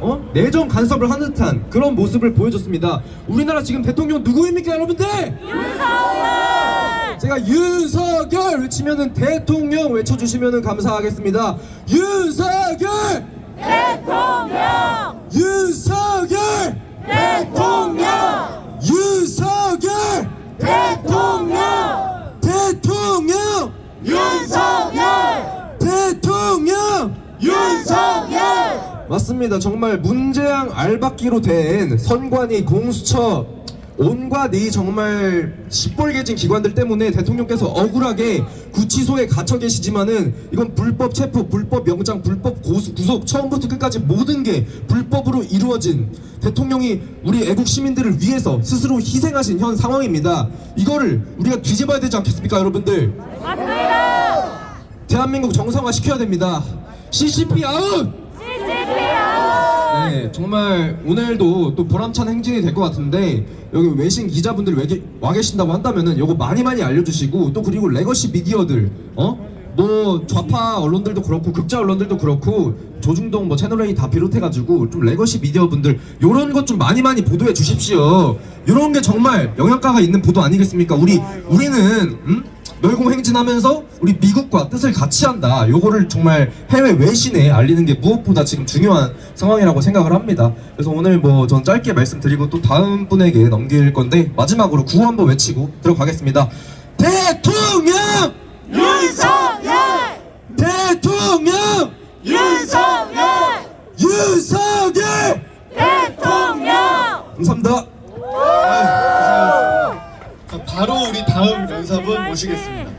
어? 내정 간섭을 하는 듯한 그런 모습을 보여줬습니다. 우리나라 지금 대통령 누구입니까, 여러분들? 윤석열! 제가 윤석열 외치면은 대통령 외쳐주시면은 감사하겠습니다. 윤석열! 대통령! 윤석열! 대통령! 윤석열! 대통령! 대통령! 윤석열! 대통령! 윤석열! 맞습니다. 정말 문재양 알박기로 된 선관위 공수처 온과 네 정말 시뻘개진 기관들 때문에 대통령께서 억울하게 구치소에 갇혀 계시지만은 이건 불법 체포, 불법 영장, 불법 고수, 구속 처음부터 끝까지 모든 게 불법으로 이루어진 대통령이 우리 애국 시민들을 위해서 스스로 희생하신 현 상황입니다. 이거를 우리가 뒤집어야 되지 않겠습니까, 여러분들? 맞습니다! 대한민국 정상화 시켜야 됩니다. CCP 아웃! CCP 아웃! 네, 정말 오늘도 또 보람찬 행진이 될 것 같은데 여기 외신 기자분들 왜 게- 와 계신다고 한다면은 요거 많이 많이 알려주시고 또 그리고 레거시 미디어들 어? 뭐 좌파 언론들도 그렇고 극자 언론들도 그렇고 조중동 뭐 채널 A 다 비롯해가지고 좀 레거시 미디어 분들 요런 것 좀 많이 많이 보도해 주십시오. 요런 게 정말 영향가가 있는 보도 아니겠습니까? 우리 우리는 음? 멸공 행진하면서 우리 미국과 뜻을 같이 한다. 요거를 정말 해외 외신에 알리는 게 무엇보다 지금 중요한 상황이라고 생각을 합니다. 그래서 오늘 뭐 전 짧게 말씀드리고 또 다음 분에게 넘길 건데 마지막으로 구호 한번 외치고 들어가겠습니다. 대통령! 윤석열! 대통령! 윤석열! 윤석열! 대통령! 감사합니다. 자, 바로 우리 다음 연사분 모시겠습니다.